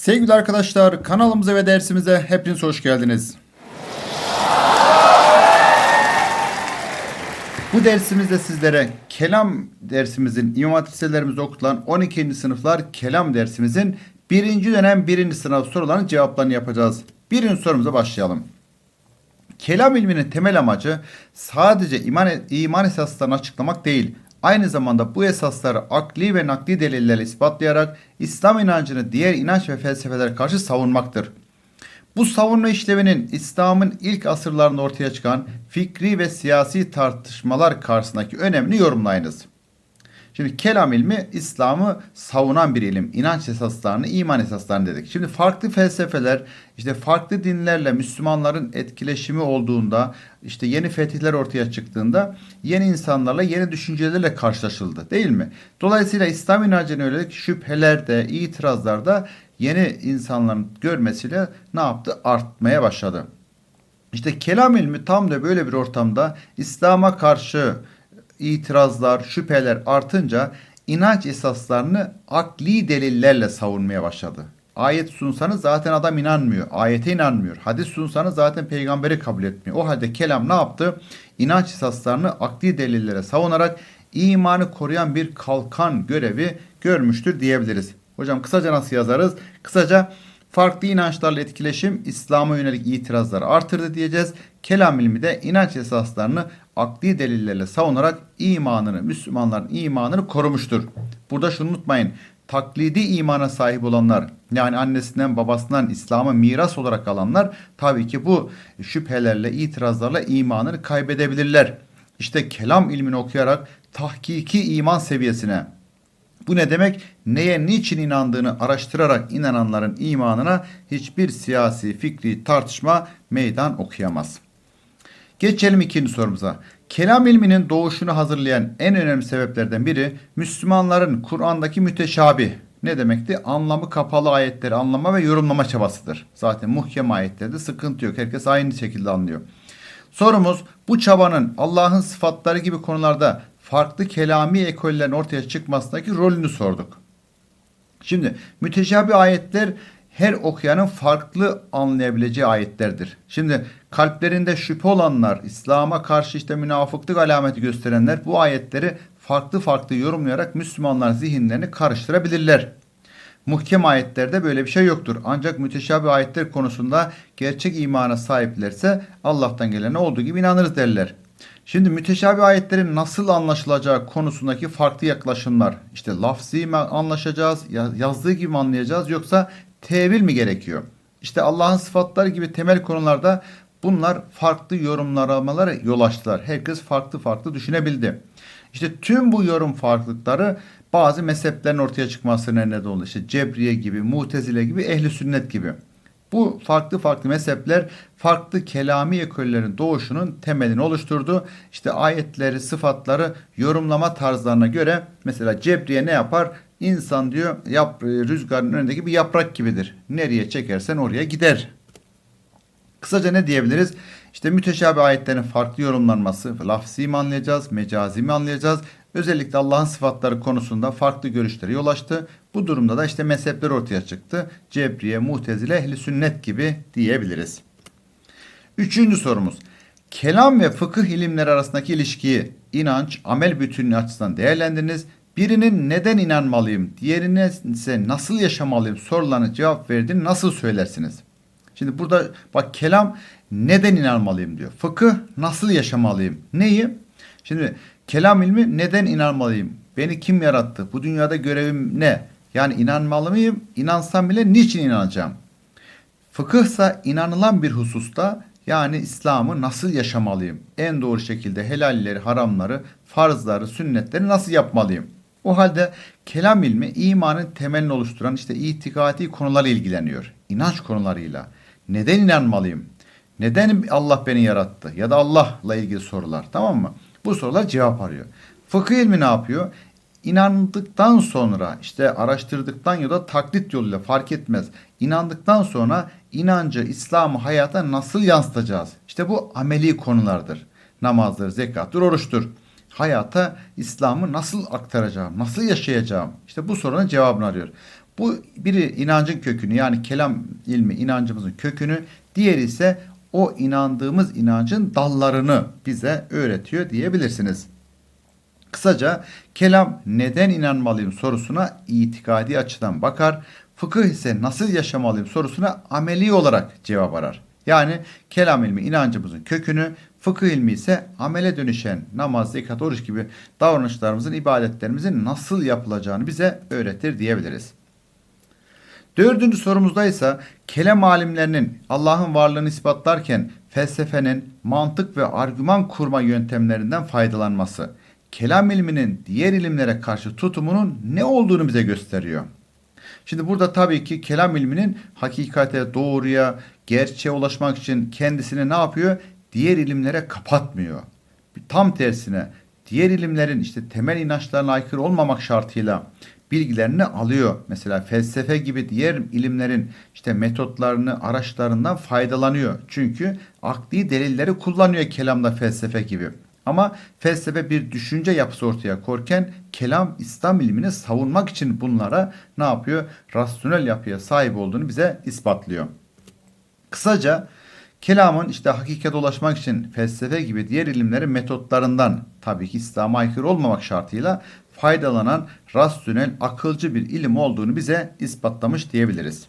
Sevgili arkadaşlar kanalımıza ve dersimize hepiniz hoş geldiniz. Bu dersimizde sizlere kelam dersimizin İmam liselerimizde okutulan 12. sınıflar kelam dersimizin birinci dönem birinci sınav sorularının cevaplarını yapacağız. Birinci sorumuza başlayalım. Kelam ilminin temel amacı sadece iman, iman esaslarını açıklamak değil, aynı zamanda bu esasları akli ve nakli delillerle ispatlayarak İslam inancını diğer inanç ve felsefelere karşı savunmaktır. Bu savunma işlevinin İslam'ın ilk asırlarında ortaya çıkan fikri ve siyasi tartışmalar karşısındaki önemini yorumlayınız. Şimdi kelam ilmi İslam'ı savunan bir ilim. İnanç esaslarını, iman esaslarını dedik. Şimdi farklı felsefeler, işte farklı dinlerle Müslümanların etkileşimi olduğunda, işte yeni fetihler ortaya çıktığında yeni insanlarla, yeni düşüncelerle karşılaşıldı değil mi? Dolayısıyla İslam inancına yönelik şüphelerde, itirazlarda yeni insanların görmesiyle ne yaptı? Artmaya başladı. İşte kelam ilmi tam da böyle bir ortamda İslam'a karşı itirazlar, şüpheler artınca inanç esaslarını akli delillerle savunmaya başladı. Ayet sunsanız zaten adam inanmıyor. Ayete inanmıyor. Hadis sunsanız zaten peygamberi kabul etmiyor. O halde kelam ne yaptı? İnanç esaslarını akli delillere savunarak imanı koruyan bir kalkan görevi görmüştür diyebiliriz. Hocam kısaca nasıl yazarız? Kısaca farklı inançlarla etkileşim İslam'a yönelik itirazları artırdı diyeceğiz. Kelam ilmi de inanç esaslarını akli delillerle savunarak imanını, Müslümanların imanını korumuştur. Burada şunu unutmayın. Taklidi imana sahip olanlar yani annesinden babasından İslam'ı miras olarak alanlar tabii ki bu şüphelerle, itirazlarla imanını kaybedebilirler. İşte kelam ilmini okuyarak tahkiki iman seviyesine bu ne demek? Neye niçin inandığını araştırarak inananların imanına hiçbir siyasi fikri tartışma meydan okuyamaz. Geçelim ikinci sorumuza. Kelam ilminin doğuşunu hazırlayan en önemli sebeplerden biri Müslümanların Kur'an'daki müteşabih ne demekti? Anlamı kapalı ayetleri anlama ve yorumlama çabasıdır. Zaten muhkem ayetlerde sıkıntı yok. Herkes aynı şekilde anlıyor. Sorumuz bu çabanın Allah'ın sıfatları gibi konularda farklı kelami ekollerin ortaya çıkmasındaki rolünü sorduk. Şimdi müteşabih ayetler her okuyanın farklı anlayabileceği ayetlerdir. Şimdi kalplerinde şüphe olanlar, İslam'a karşı işte münafıklık alameti gösterenler bu ayetleri farklı farklı yorumlayarak Müslümanlar zihinlerini karıştırabilirler. Muhkem ayetlerde böyle bir şey yoktur. Ancak müteşabih ayetler konusunda gerçek imana sahiplerse Allah'tan gelene olduğu gibi inanırız derler. Şimdi müteşabih ayetlerin nasıl anlaşılacağı konusundaki farklı yaklaşımlar. İşte lafzi mi anlaşacağız, yazdığı gibi mi anlayacağız yoksa tevil mi gerekiyor? İşte Allah'ın sıfatları gibi temel konularda bunlar farklı yorumlamalara yol açtılar. Herkes farklı farklı düşünebildi. İşte tüm bu yorum farklılıkları bazı mezheplerin ortaya çıkmasına neden oldu. İşte Cebriye gibi, Mutezile gibi, Ehli Sünnet gibi. Bu farklı farklı mezhepler farklı kelami ekollerin doğuşunun temelini oluşturdu. İşte ayetleri, sıfatları yorumlama tarzlarına göre mesela Cebriye ne yapar? İnsan diyor yap, rüzgarın önündeki bir yaprak gibidir. Nereye çekersen oraya gider. Kısaca ne diyebiliriz? İşte müteşabih ayetlerin farklı yorumlanması, lafzi mi anlayacağız, mecazi mi anlayacağız? Özellikle Allah'ın sıfatları konusunda farklı görüşlere yol açtı. Bu durumda da işte mezhepler ortaya çıktı. Cebriye, Mutezile, Ehli Sünnet gibi diyebiliriz. Üçüncü sorumuz. Kelam ve fıkıh ilimleri arasındaki ilişkiyi inanç, amel bütünlüğü açısından değerlendiriniz. Birinin neden inanmalıyım, diğerine ise nasıl yaşamalıyım sorularına cevap verdiğini nasıl söylersiniz? Şimdi burada bak kelam neden inanmalıyım diyor. Fıkıh nasıl yaşamalıyım? Neyi? Şimdi kelam ilmi neden inanmalıyım? Beni kim yarattı? Bu dünyada görevim ne? Yani inanmalı mıyım? İnansam bile niçin inanacağım? Fıkıhsa inanılan bir hususta yani İslam'ı nasıl yaşamalıyım? En doğru şekilde helalleri, haramları, farzları, sünnetleri nasıl yapmalıyım? O halde kelam ilmi imanın temelini oluşturan işte itikadi konularla ilgileniyor. İnanç konularıyla. Neden inanmalıyım? Neden Allah beni yarattı? Ya da Allah'la ilgili sorular tamam mı? Bu sorular cevap arıyor. Fıkıh ilmi ne yapıyor? İnandıktan sonra işte araştırdıktan ya da taklit yoluyla fark etmez. İnandıktan sonra inancı İslam'ı hayata nasıl yansıtacağız? İşte bu ameli konulardır. Namazdır, zekattır, oruçtur. Hayata İslam'ı nasıl aktaracağım, nasıl yaşayacağım? İşte bu sorunun cevabını arıyor. Bu biri inancın kökünü yani kelam ilmi inancımızın kökünü, diğeri ise o inandığımız inancın dallarını bize öğretiyor diyebilirsiniz. Kısaca kelam neden inanmalıyım sorusuna itikadi açıdan bakar. Fıkıh ise nasıl yaşamalıyım sorusuna ameli olarak cevap arar. Yani kelam ilmi inancımızın kökünü, fıkıh ilmi ise amele dönüşen namaz, zekat, oruç gibi davranışlarımızın, ibadetlerimizin nasıl yapılacağını bize öğretir diyebiliriz. Dördüncü sorumuzda ise kelam alimlerinin Allah'ın varlığını ispatlarken felsefenin mantık ve argüman kurma yöntemlerinden faydalanması, kelam ilminin diğer ilimlere karşı tutumunun ne olduğunu bize gösteriyor. Şimdi burada tabii ki kelam ilminin hakikate, doğruya, gerçeğe ulaşmak için kendisini ne yapıyor? Diğer ilimlere kapatmıyor. Tam tersine diğer ilimlerin işte temel inançlarına aykırı olmamak şartıyla bilgilerini alıyor. Mesela felsefe gibi diğer ilimlerin işte metotlarını, araçlarından faydalanıyor. Çünkü akli delilleri kullanıyor kelamda felsefe gibi. Ama felsefe bir düşünce yapısı ortaya korken kelam İslam ilmini savunmak için bunlara ne yapıyor? Rasyonel yapıya sahip olduğunu bize ispatlıyor. Kısaca kelamın işte hakikate ulaşmak için felsefe gibi diğer ilimlerin metotlarından tabii ki İslam'a aykırı olmamak şartıyla faydalanan rasyonel, akılcı bir ilim olduğunu bize ispatlamış diyebiliriz.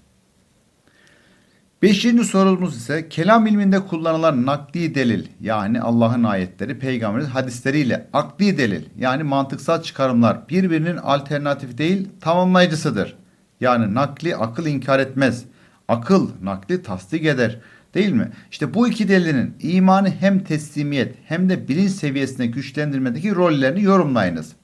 Beşinci sorumuz ise kelam ilminde kullanılan nakli delil yani Allah'ın ayetleri, peygamberin hadisleriyle akli delil yani mantıksal çıkarımlar birbirinin alternatifi değil tamamlayıcısıdır. Yani nakli akıl inkar etmez. Akıl nakli tasdik eder. Değil mi? İşte bu iki delilin imanı hem teslimiyet hem de bilinç seviyesine güçlendirmedeki rollerini yorumlayınız.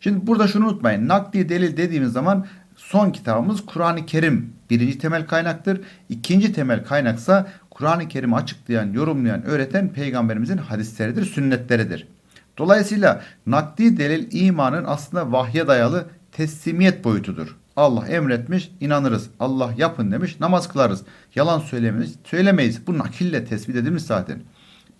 Şimdi burada şunu unutmayın. Nakli delil dediğimiz zaman son kitabımız Kur'an-ı Kerim birinci temel kaynaktır. İkinci temel kaynaksa Kur'an-ı Kerim'i açıklayan, yorumlayan, öğreten peygamberimizin hadisleridir, sünnetleridir. Dolayısıyla nakli delil imanın aslında vahye dayalı teslimiyet boyutudur. Allah emretmiş, inanırız. Allah yapın demiş, namaz kılarız. Yalan söylemeyiz, söylemeyiz. Bu nakille tespit edilmiş zaten.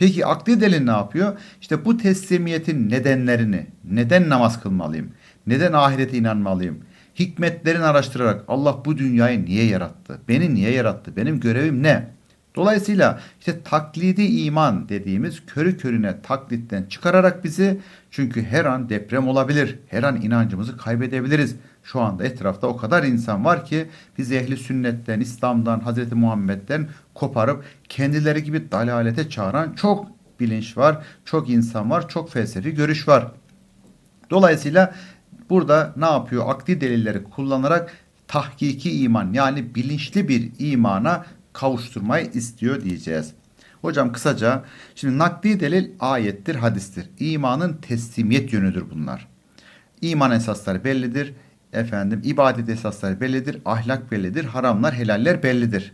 Peki akli delil ne yapıyor? İşte bu teslimiyetin nedenlerini, neden namaz kılmalıyım? Neden ahirete inanmalıyım? Hikmetlerini araştırarak Allah bu dünyayı niye yarattı? Beni niye yarattı? Benim görevim ne? Dolayısıyla işte taklidi iman dediğimiz körü körüne taklitten çıkararak bizi çünkü her an deprem olabilir. Her an inancımızı kaybedebiliriz. Şu anda etrafta o kadar insan var ki bizi ehli sünnetten, İslam'dan, Hazreti Muhammed'den koparıp kendileri gibi dalalete çağıran çok bilinç var, çok insan var, çok felsefi görüş var. Dolayısıyla burada ne yapıyor? Akli delilleri kullanarak tahkiki iman yani bilinçli bir imana kavuşturmayı istiyor diyeceğiz. Hocam kısaca şimdi nakli delil ayettir, hadistir. İmanın teslimiyet yönüdür bunlar. İman esasları bellidir. Efendim ibadet esasları bellidir. Ahlak bellidir. Haramlar, helaller bellidir.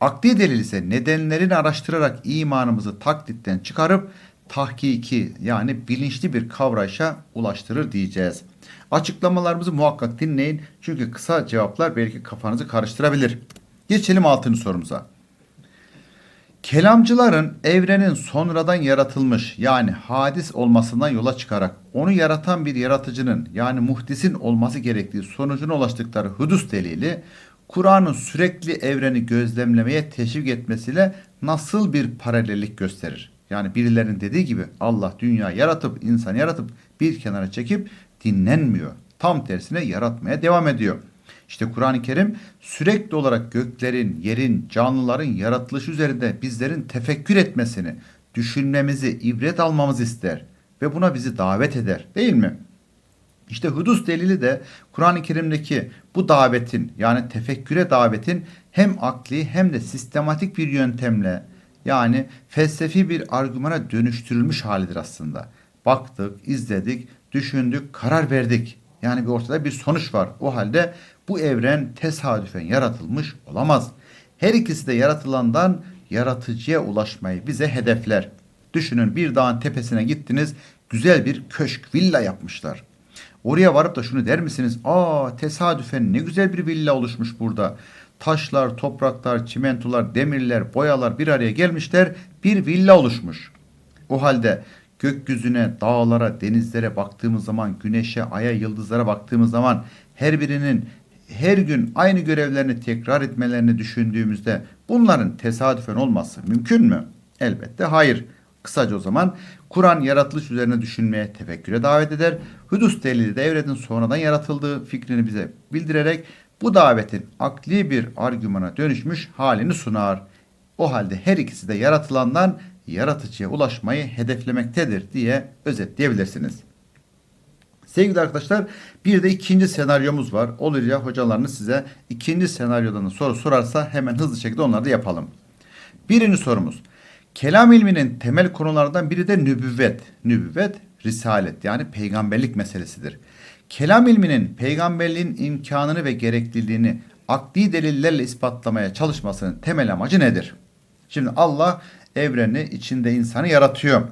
Akli delil ise nedenlerini araştırarak imanımızı taklitten çıkarıp tahkiki yani bilinçli bir kavrayışa ulaştırır diyeceğiz. Açıklamalarımızı muhakkak dinleyin. Çünkü kısa cevaplar belki kafanızı karıştırabilir. Geçelim altıncı sorumuza. Kelamcıların evrenin sonradan yaratılmış yani hadis olmasından yola çıkarak onu yaratan bir yaratıcının yani muhdisin olması gerektiği sonucuna ulaştıkları hudus delili Kur'an'ın sürekli evreni gözlemlemeye teşvik etmesiyle nasıl bir paralellik gösterir? Yani birilerinin dediği gibi Allah dünya yaratıp insan yaratıp bir kenara çekip dinlenmiyor. Tam tersine yaratmaya devam ediyor. İşte Kur'an-ı Kerim sürekli olarak göklerin, yerin, canlıların yaratılışı üzerinde bizlerin tefekkür etmesini, düşünmemizi, ibret almamızı ister ve buna bizi davet eder değil mi? İşte hudus delili de Kur'an-ı Kerim'deki bu davetin yani tefekküre davetin hem akli hem de sistematik bir yöntemle yani felsefi bir argümana dönüştürülmüş halidir aslında. Baktık, izledik, düşündük, karar verdik. Yani bir ortada bir sonuç var. O halde bu evren tesadüfen yaratılmış olamaz. Her ikisi de yaratılandan yaratıcıya ulaşmayı bize hedefler. Düşünün bir dağın tepesine gittiniz, güzel bir köşk, villa yapmışlar. Oraya varıp da şunu der misiniz? Aa tesadüfen ne güzel bir villa oluşmuş burada. Taşlar, topraklar, çimentolar, demirler, boyalar bir araya gelmişler. Bir villa oluşmuş. O halde gökyüzüne, dağlara, denizlere baktığımız zaman, güneşe, aya, yıldızlara baktığımız zaman her birinin her gün aynı görevlerini tekrar etmelerini düşündüğümüzde bunların tesadüfen olması mümkün mü? Elbette hayır. Kısaca o zaman Kur'an yaratılış üzerine düşünmeye, tefekküre davet eder. Hudus delili de sonradan yaratıldığı fikrini bize bildirerek bu davetin akli bir argümana dönüşmüş halini sunar. O halde her ikisi de yaratılandan yaratıcıya ulaşmayı hedeflemektedir diye özetleyebilirsiniz. Sevgili arkadaşlar bir de ikinci senaryomuz var. Olur ya hocalarınız size ikinci senaryodan soru sorarsa hemen hızlı şekilde onları da yapalım. Birinci sorumuz. Kelam ilminin temel konularından biri de nübüvvet. Nübüvvet, risalet yani peygamberlik meselesidir. Kelam ilminin peygamberliğin imkanını ve gerekliliğini akli delillerle ispatlamaya çalışmasının temel amacı nedir? Şimdi Allah evreni içinde insanı yaratıyor.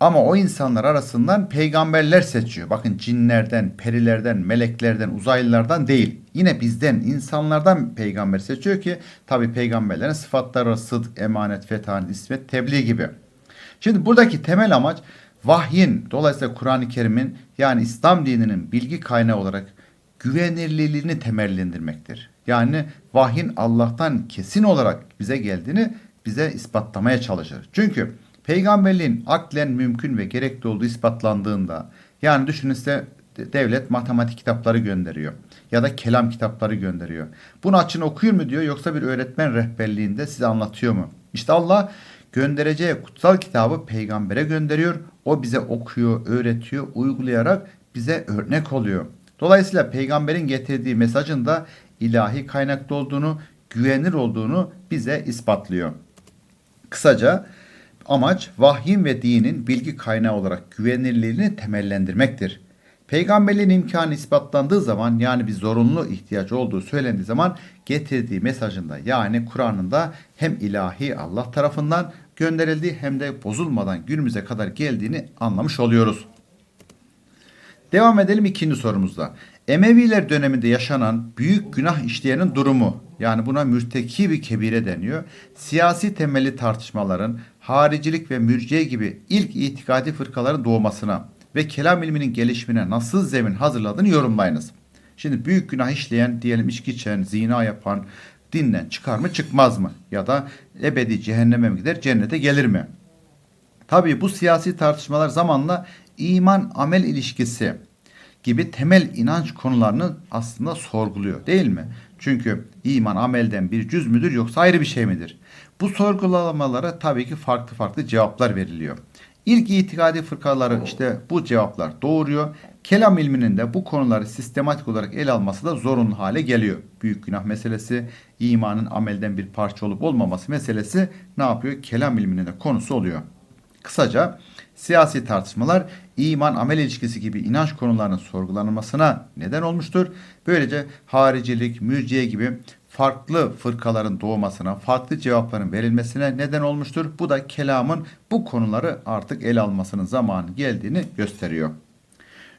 Ama o insanlar arasından peygamberler seçiyor. Bakın cinlerden, perilerden, meleklerden, uzaylılardan değil. Yine bizden, insanlardan peygamber seçiyor ki tabi peygamberlerin sıfatları sıdk, emanet, fethan, ismet, tebliğ gibi. Şimdi buradaki temel amaç vahyin, dolayısıyla Kur'an-ı Kerim'in yani İslam dininin bilgi kaynağı olarak güvenilirliğini temellendirmektir. Yani vahyin Allah'tan kesin olarak bize geldiğini bize ispatlamaya çalışır. Çünkü peygamberliğin aklen mümkün ve gerekli olduğu ispatlandığında yani düşünün size devlet matematik kitapları gönderiyor ya da kelam kitapları gönderiyor. Bunu açın okuyur mu diyor yoksa bir öğretmen rehberliğinde size anlatıyor mu? İşte Allah göndereceği kutsal kitabı peygambere gönderiyor. O bize okuyor, öğretiyor, uygulayarak bize örnek oluyor. Dolayısıyla peygamberin getirdiği mesajın da ilahi kaynaklı olduğunu, güvenilir olduğunu bize ispatlıyor. Kısaca amaç vahyin ve dinin bilgi kaynağı olarak güvenilirliğini temellendirmektir. Peygamberliğin imkanı ispatlandığı zaman yani bir zorunlu ihtiyaç olduğu söylendiği zaman getirdiği mesajında yani Kur'an'ında hem ilahi Allah tarafından gönderildiği hem de bozulmadan günümüze kadar geldiğini anlamış oluyoruz. Devam edelim ikinci sorumuzda. Emeviler döneminde yaşanan büyük günah işleyenin durumu yani buna mürteki bir kebire deniyor. Siyasi temelli tartışmaların haricilik ve mürciye gibi ilk itikadi fırkaların doğmasına ve kelam ilminin gelişimine nasıl zemin hazırladığını yorumlayınız. Şimdi büyük günah işleyen diyelim içki içen, zina yapan dinden çıkar mı çıkmaz mı? Ya da ebedi cehenneme mi gider cennete gelir mi? Tabii bu siyasi tartışmalar zamanla iman amel ilişkisi gibi temel inanç konularını aslında sorguluyor değil mi? Çünkü iman amelden bir cüz müdür yoksa ayrı bir şey midir? Bu sorgulamalara tabii ki farklı farklı cevaplar veriliyor. İlk itikadi fırkaları işte bu cevaplar doğuruyor. Kelam ilminin de bu konuları sistematik olarak ele alması da zorunlu hale geliyor. Büyük günah meselesi, imanın amelden bir parça olup olmaması meselesi ne yapıyor? Kelam ilminin de konusu oluyor. Kısaca siyasi tartışmalar iman amel ilişkisi gibi inanç konularının sorgulanmasına neden olmuştur. Böylece haricilik, mürciye gibi farklı fırkaların doğmasına, farklı cevapların verilmesine neden olmuştur. Bu da kelamın bu konuları artık ele almasının zamanı geldiğini gösteriyor.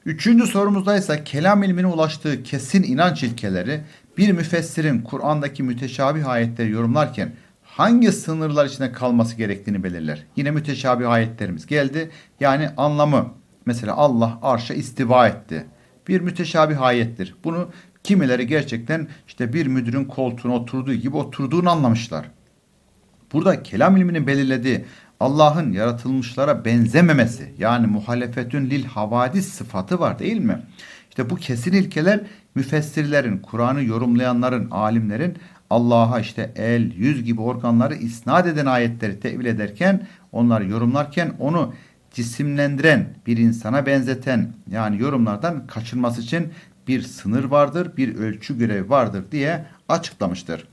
Üçüncü sorumuzda ise kelam ilmine ulaştığı kesin inanç ilkeleri bir müfessirin Kur'an'daki müteşabih ayetleri yorumlarken hangi sınırlar içinde kalması gerektiğini belirler. Yine müteşabih ayetlerimiz geldi. Yani anlamı mesela Allah arşa istiva etti. Bir müteşabih ayettir. Bunu kimileri gerçekten işte bir müdürün koltuğuna oturduğu gibi oturduğunu anlamışlar. Burada kelam ilminin belirlediği Allah'ın yaratılmışlara benzememesi yani muhalefetün lil havadis sıfatı var değil mi? İşte bu kesin ilkeler müfessirlerin, Kur'an'ı yorumlayanların, alimlerin Allah'a işte el, yüz gibi organları isnat eden ayetleri tevil ederken, onları yorumlarken onu cisimlendiren, bir insana benzeten yani yorumlardan kaçınması için bir sınır vardır, bir ölçü görevi vardır diye açıklamıştır.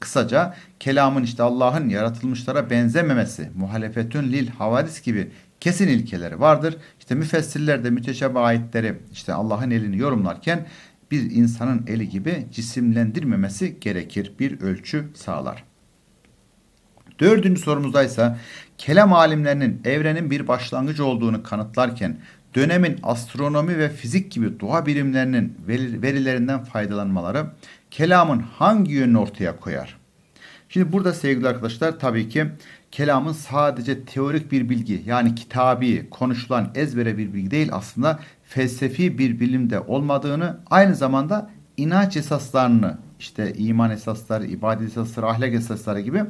Kısaca kelamın işte Allah'ın yaratılmışlara benzememesi, muhalefetün lil havadis gibi kesin ilkeleri vardır. İşte müfessirler de müteşabih ayetleri işte Allah'ın elini yorumlarken bir insanın eli gibi cisimlendirmemesi gerekir. Bir ölçü sağlar. Dördüncü sorumuzda ise kelam alimlerinin evrenin bir başlangıcı olduğunu kanıtlarken dönemin astronomi ve fizik gibi doğa birimlerinin verilerinden faydalanmaları kelamın hangi yönünü ortaya koyar? Şimdi burada sevgili arkadaşlar tabii ki kelamın sadece teorik bir bilgi yani kitabi, konuşulan ezbere bir bilgi değil aslında felsefi bir bilimde olmadığını aynı zamanda inanç esaslarını işte iman esasları, ibadet esasları, ahlak esasları gibi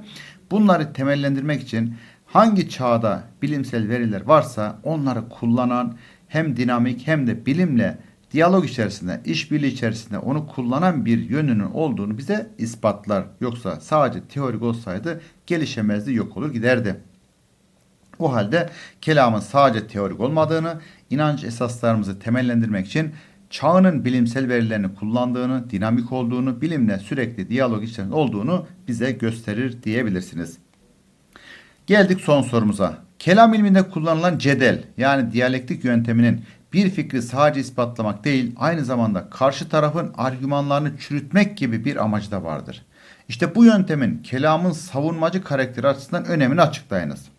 bunları temellendirmek için hangi çağda bilimsel veriler varsa onları kullanan hem dinamik hem de bilimle diyalog içerisinde, işbirliği içerisinde onu kullanan bir yönünün olduğunu bize ispatlar. Yoksa sadece teorik olsaydı gelişemezdi, yok olur giderdi. O halde kelamın sadece teorik olmadığını, inanç esaslarımızı temellendirmek için çağının bilimsel verilerini kullandığını, dinamik olduğunu, bilimle sürekli diyalog içerisinde olduğunu bize gösterir diyebilirsiniz. Geldik son sorumuza. Kelam ilminde kullanılan cedel yani diyalektik yönteminin bir fikri sadece ispatlamak değil aynı zamanda karşı tarafın argümanlarını çürütmek gibi bir amacı da vardır. İşte bu yöntemin kelamın savunmacı karakteri açısından önemini açıklayınız.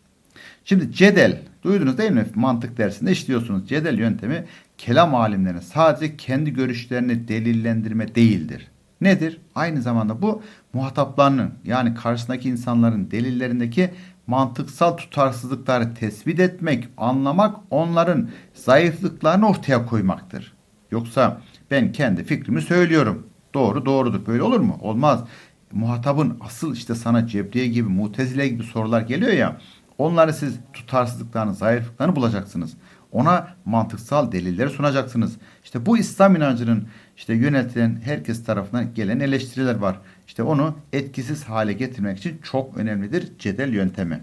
Şimdi cedel duydunuz değil mi? Mantık dersinde işliyorsunuz. Cedel yöntemi kelam alimlerinin sadece kendi görüşlerini delillendirme değildir. Nedir? Aynı zamanda bu muhataplarının yani karşısındaki insanların delillerindeki mantıksal tutarsızlıkları tespit etmek, anlamak, onların zayıflıklarını ortaya koymaktır. Yoksa ben kendi fikrimi söylüyorum. Doğru doğrudur. Böyle olur mu? Olmaz. Muhatabın asıl işte sana Cebriye gibi, Mutezile gibi sorular geliyor ya. Onları siz tutarsızlıklarını, zayıflıklarını bulacaksınız. Ona mantıksal delilleri sunacaksınız. İşte bu İslam inancının işte yönetilen herkes tarafından gelen eleştiriler var. İşte onu etkisiz hale getirmek için çok önemlidir cedel yöntemi.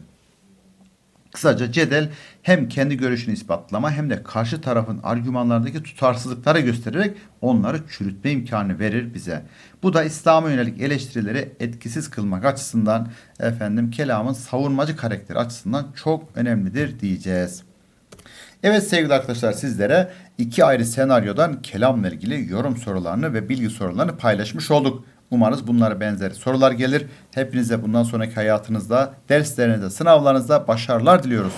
Kısaca cedel hem kendi görüşünü ispatlama hem de karşı tarafın argümanlarındaki tutarsızlıkları göstererek onları çürütme imkanı verir bize. Bu da İslam'a yönelik eleştirileri etkisiz kılmak açısından efendim kelamın savunmacı karakteri açısından çok önemlidir diyeceğiz. Evet sevgili arkadaşlar sizlere iki ayrı senaryodan kelamla ilgili yorum sorularını ve bilgi sorularını paylaşmış olduk. Umarız bunlara benzeri sorular gelir. Hepinize bundan sonraki hayatınızda, derslerinizde, sınavlarınızda başarılar diliyoruz.